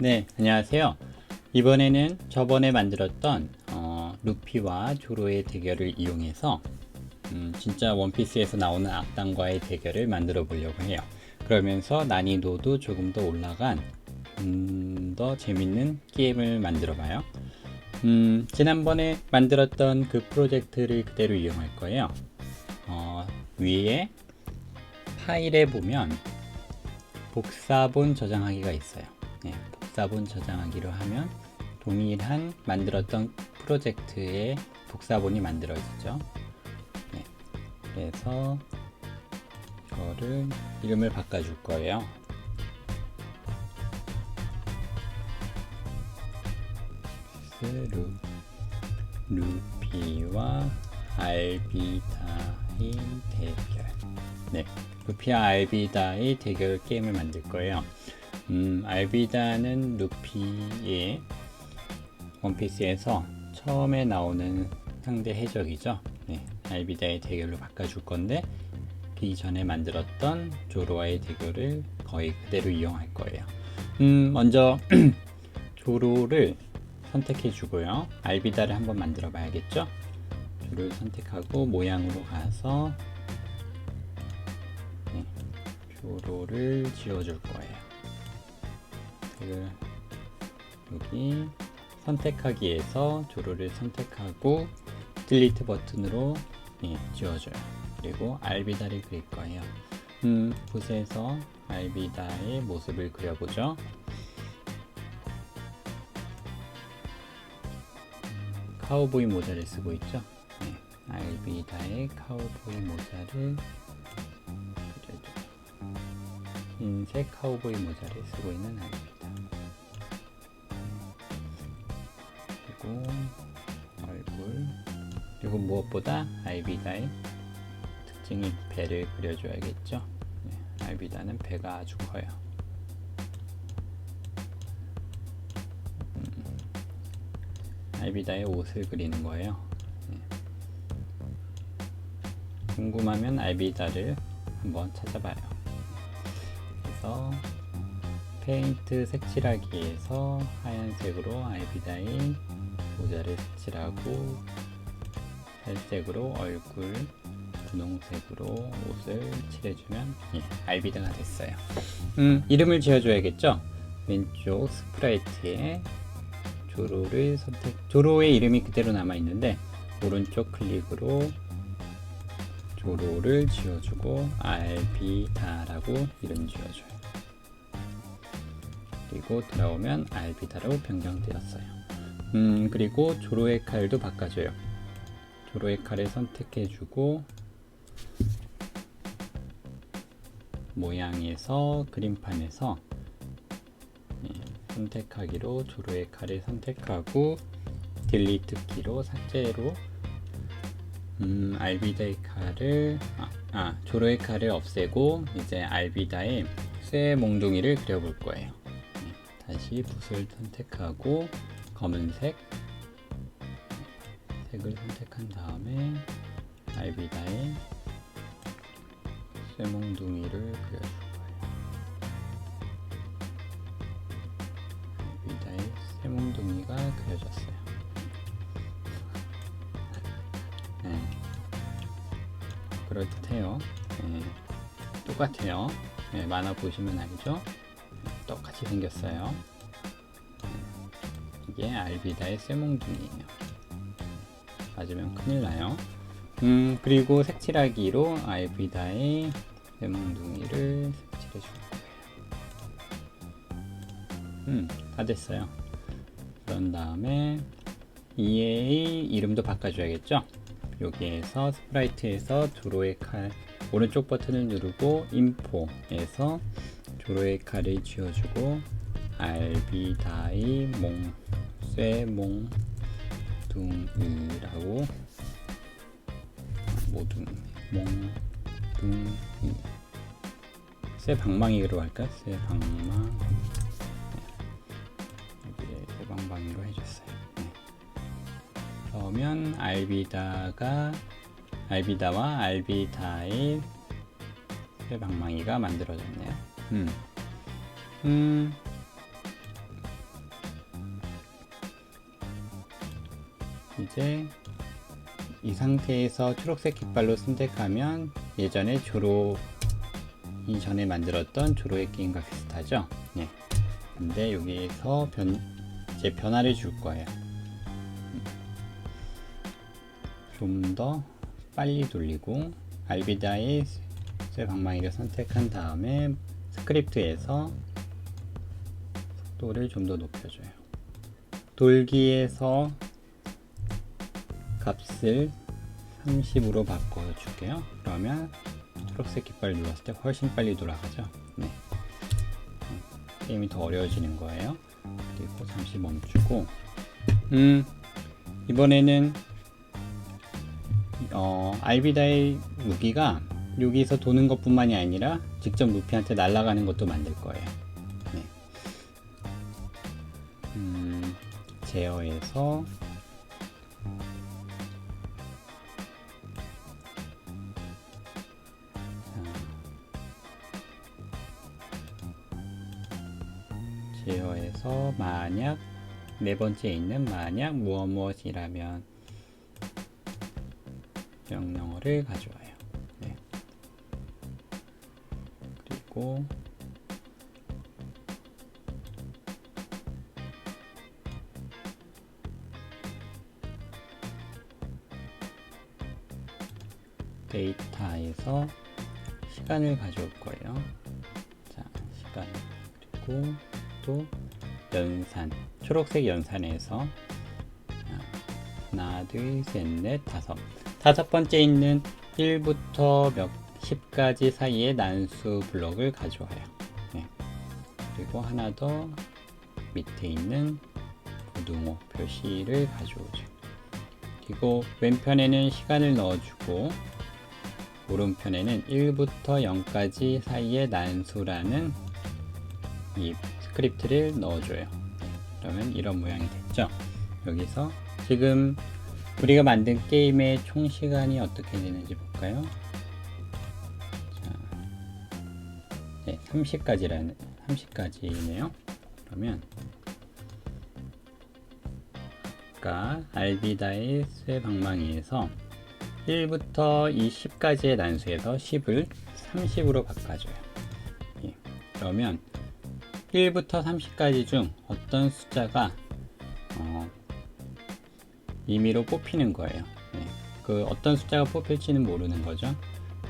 네, 안녕하세요. 이번에는 저번에 만들었던 어, 루피와 조로의 대결을 이용해서 음, 진짜 원피스에서 나오는 악당과의 대결을 만들어 보려고 해요. 그러면서 난이도도 조금 더 올라간 음, 더 재밌는 게임을 만들어 봐요. 음, 지난번에 만들었던 그 프로젝트를 그대로 이용할 거예요. 어, 위에 파일에 보면 복사본 저장하기가 있어요. 네, 복사본 저장하기로 하면 동일한 만들었던 프로젝트의 복사본이 만들어지죠. 네, 그래서 이거를 이름을 바꿔줄 거예요. 루 루피와 알비다의 대결. 네, 루피와 알비다의 대결 게임을 만들 거예요. 음, 알비다는 루피의 원피스에서 처음에 나오는 상대 해적이죠. 네, 알비다의 대결로 바꿔줄 건데 그 이전에 만들었던 조로와의 대결을 거의 그대로 이용할 거예요. 음, 먼저 조로를 선택해 주고요. 알비다를 한번 만들어 봐야겠죠? 조로를 선택하고 모양으로 가서 네, 조로를 지어줄 거예요. 그 여기 선택하기에서 조로를 선택하고 딜리트 버튼으로 예, 지워줘요. 그리고 알비다를 그릴 거예요. 음, 붓에서 알비다의 모습을 그려보죠. 음, 카우보이 모자를 쓰고 있죠. 네, 알비다의 카우보이 모자를 그려줘요. 흰색 카우보이 모자를 쓰고 있는 알비다. 그리고 얼굴 그리고 무엇보다 알비다의 특징인 배를 그려줘야겠죠. 네, 알비다는 배가 아주 커요. 음, 알비다의 옷을 그리는 거예요. 네. 궁금하면 알비다를 한번 찾아봐요. 그래서 페인트 색칠하기에서 하얀색으로 알비다의 모자를 색칠하고 살색으로 얼굴 분홍색으로 옷을 칠해주면 예, 알비다가 됐어요. 음, 이름을 지어줘야겠죠? 왼쪽 스프라이트에 조로를 선택, 조로의 이름이 그대로 남아있는데 오른쪽 클릭으로 조로를 지어주고 알비다라고 이름 지어줘요. 그리고 들어오면 알비다로 변경되었어요. 음, 그리고 조로의 칼도 바꿔줘요. 조로의 칼을 선택해주고 모양에서 그림판에서 예, 선택하기로 조로의 칼을 선택하고 딜리트 키로 삭제로 음, 알비다의 칼을 아, 아, 조로의 칼을 없애고 이제 알비다의 쇠 몽둥이를 그려볼 거예요. 예, 다시 붓을 선택하고 검은색 색을 선택한 다음에 알비다의 쇠몽둥이를 그려줄 거예요. 알비다의 쇠몽둥이가 그려졌어요. 네. 그럴듯해요. 네. 똑같아요. 네, 만화 보시면 알죠? 똑같이 생겼어요. 이게 알비다의 쇠몽둥이에요. 맞으면 큰일 나요. 음, 그리고 색칠하기로 알비다의 쇠몽둥이를 색칠해 줄 거예요. 음, 다 됐어요. 그런 다음에 EA의 이름도 바꿔줘야겠죠? 여기에서 스프라이트에서 조로의 칼 오른쪽 버튼을 누르고 인포에서 조로의 칼을 지어주고 알비다의 몽, 쇠몽 몽둥이라고 모둥 몽둥이 쇠 방망이로 할까? 쇠 방망 여기에 쇠 방망이로 해줬어요. 네. 그러면 알비다가 알비다와 알비다의 쇠 방망이가 만들어졌네요. 음, 음 이제 이 상태에서 초록색 깃발로 선택하면 예전에 조로 이전에 만들었던 조로의 게임과 비슷하죠. 예. 근데 여기에서 변 이제 변화를 줄 거예요. 좀 더 빨리 돌리고 알비다의 쇠 방망이를 선택한 다음에 스크립트에서 속도를 좀 더 높여줘요. 돌기에서 값을 30으로 바꿔줄게요. 그러면 초록색 깃발 눌렀을 때 훨씬 빨리 돌아가죠. 네. 게임이 더 어려워지는 거예요. 그리고 잠시 멈추고, 음, 이번에는 어, 알비다의 무기가 여기서 도는 것 뿐만이 아니라 직접 루피한테 날아가는 것도 만들 거예요. 네. 음, 제어에서 제어에서 만약 네 번째에 있는 만약 무엇 무엇이라면 명령어를 가져와요. 네. 그리고 데이터에서 시간을 가져올 거예요. 자, 시간 그리고 또 연산 초록색 연산에서 하나 둘셋넷 다섯 다섯 번째 있는 1부터 몇 10까지 사이의 난수 블럭을 가져와요. 네. 그리고 하나 더 밑에 있는 고등어 표시를 가져오죠. 그리고 왼편에는 시간을 넣어주고 오른편에는 1부터 0까지 사이의 난수라는 이 스크립트를 넣어줘요. 그러면 이런 모양이 됐죠. 여기서 지금 우리가 만든 게임의 총 시간이 어떻게 되는지 볼까요? 자, 네, 30까지라는 30까지네요. 그러면 아까 알비다의 쇠 방망이에서 1부터 이 10까지의 난수에서 10을 30으로 바꿔줘요. 예, 그러면 1부터 30까지 중 어떤 숫자가 어, 임의로 뽑히는 거예요. 네, 그 어떤 숫자가 뽑힐지는 모르는 거죠.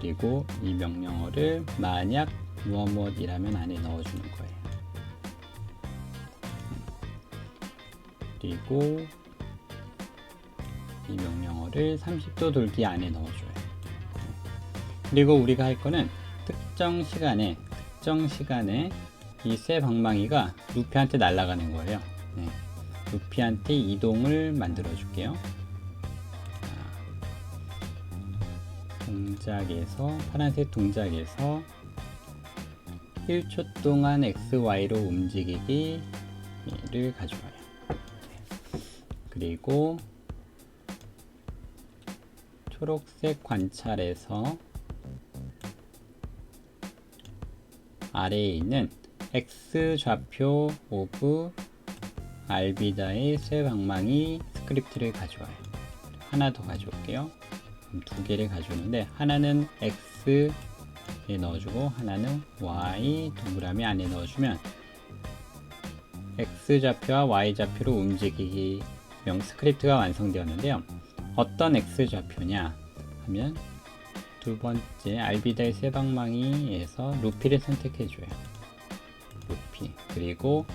그리고 이 명령어를 만약 무엇 무엇이라면 안에 넣어주는 거예요. 그리고 이 명령어를 30도 돌기 안에 넣어줘요. 그리고 우리가 할 거는 특정 시간에 특정 시간에 이 쇠 방망이가 루피한테 날아가는 거예요. 네. 루피한테 이동을 만들어 줄게요. 동작에서 파란색 동작에서 1초 동안 XY로 움직이기를 가져와요. 그리고 초록색 관찰에서 아래에 있는 X 좌표 오브 알비다의 쇠 방망이 스크립트를 가져와요. 하나 더 가져올게요. 두 개를 가져오는데 하나는 X에 넣어주고 하나는 Y 동그라미 안에 넣어주면 X 좌표와 Y 좌표로 움직이기 명 스크립트가 완성되었는데요. 어떤 X 좌표냐 하면 두 번째 알비다의 쇠 방망이에서 루피를 선택해줘요. 루피 그리고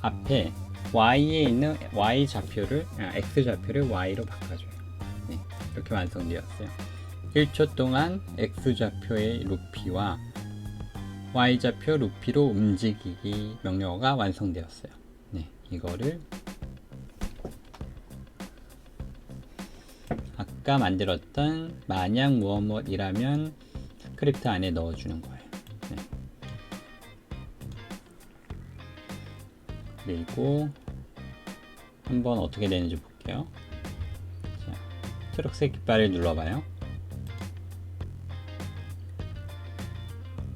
앞에 y에 있는 y 좌표를 아, x 좌표를 y로 바꿔줘요. 네, 이렇게 완성되었어요. 1초 동안 x 좌표의 루피와 y 좌표 루피로 움직이기 명령어가 완성되었어요. 네, 이거를 아까 만들었던 만약 무엇 무엇이라면 스크립트 안에 넣어주는 거예요. 그리고 한번 어떻게 되는지 볼게요. 자, 초록색 깃발을 눌러봐요.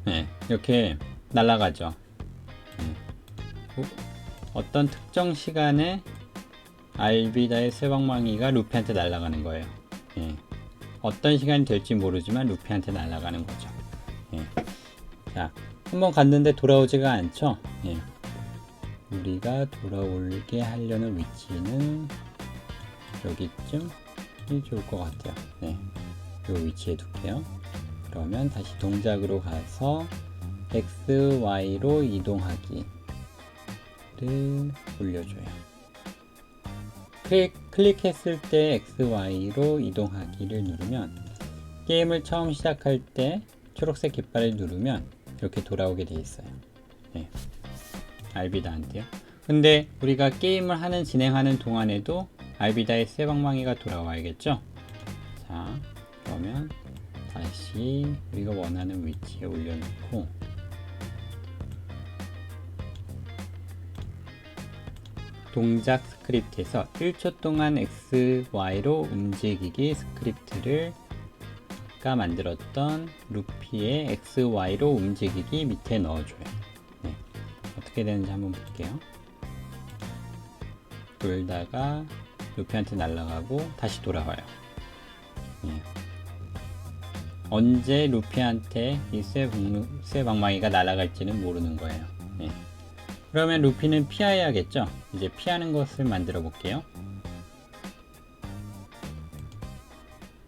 네, 이렇게 날아가죠. 네. 어떤 특정 시간에 알비다의 쇠방망이가 루피한테 날아가는 거예요. 예. 어떤 시간이 될지 모르지만 루피한테 날아가는 거죠. 예. 자, 한번 갔는데 돌아오지가 않죠? 예. 우리가 돌아올게 하려는 위치는 여기쯤 이 좋을 것 같아요. 네. 요 위치에 둘게요. 그러면 다시 동작으로 가서 X, Y로 이동하기를 올려줘요. 클릭, 클릭했을 때 X, Y로 이동하기를 누르면 게임을 처음 시작할 때 초록색 깃발을 누르면 이렇게 돌아오게 돼 있어요. 네. 알비다한테요. 근데 우리가 게임을 하는 진행하는 동안에도 알비다의 쇠방망이가 돌아와야겠죠? 자, 그러면 다시 우리가 원하는 위치에 올려놓고 동작 스크립트에서 1초 동안 X, Y로 움직이기 스크립트를 가 만들었던 루피의 X, Y로 움직이기 밑에 넣어줘요. 네. 어떻게 되는지 한번 볼게요. 돌다가 루피한테 날아가고 다시 돌아와요. 예. 언제 루피한테 이 쇠 방망이가 날아갈지는 모르는 거예요. 예. 그러면 루피는 피해야겠죠? 이제 피하는 것을 만들어 볼게요.